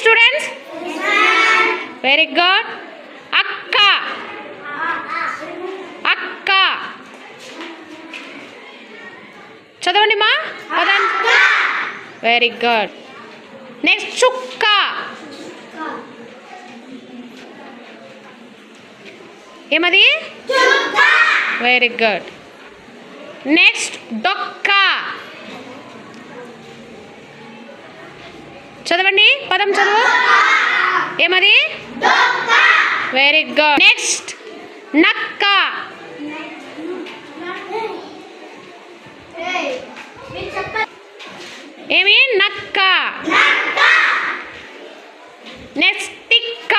Students very good అక్క అక్క చదవండి మా? పదాన్ని వెరీ గుడ్ నెక్స్ట్ చుక్క. ఏమది? వెరీ గుడ్ నెక్స్ట్ డొక్క చదవండి పదం చదువు. ఏమది? వెరీ గుడ్ నెక్స్ట్ నక్క. ఏమి? నక్క. నెక్స్ట్ తిక్క.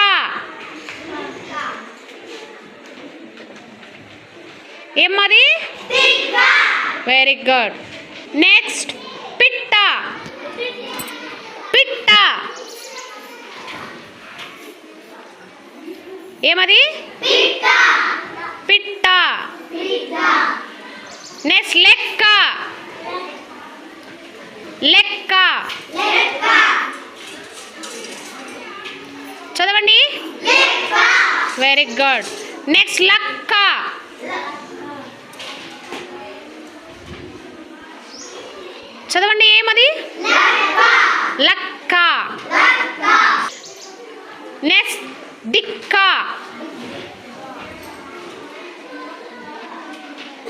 ఏమది వెరీ గుడ్ నెక్స్ట్ పిట్ట పిట్ట ఏమది? పిట్ట. నెక్స్ట్ లెక్క. లెక్క. చదవండి. Very good. నెక్స్ట్ లక్క చదవండి ఏమది? లక్క. నెక్స్ట్ డిక్క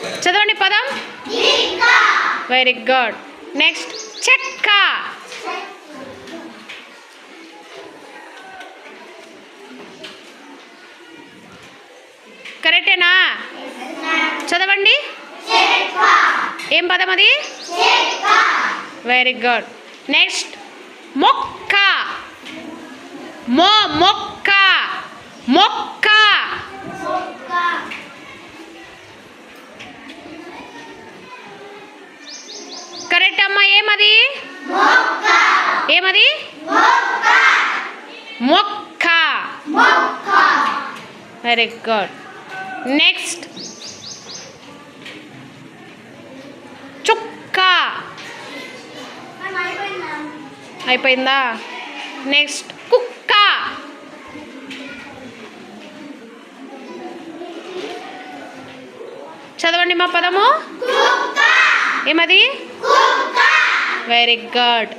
చదవండి పదం? వెరీ గుడ్ నెక్స్ట్ చెక్క. కరెక్టేనా? చదవండి. ఏం పదం అది? వెరీ గుడ్ నెక్స్ట్ మొక్క. మో మొక్క. మొక్క. అమ్మా ఏమది? ఏమది? మొక్క. వెరీ గుడ్ నెక్స్ట్ చుక్క. అయిపోయిందా? నెక్స్ట్ కుక్క. చదవండి మా పదము. ఏమది? వెరీ గుడ్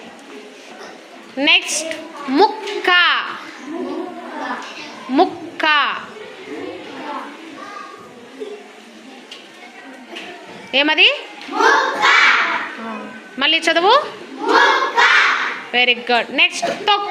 నెక్స్ట్ ముక్క ముక్క ఏమది? మళ్ళీ చదువు? వెరీ గుడ్ నెక్స్ట్ తొక్క.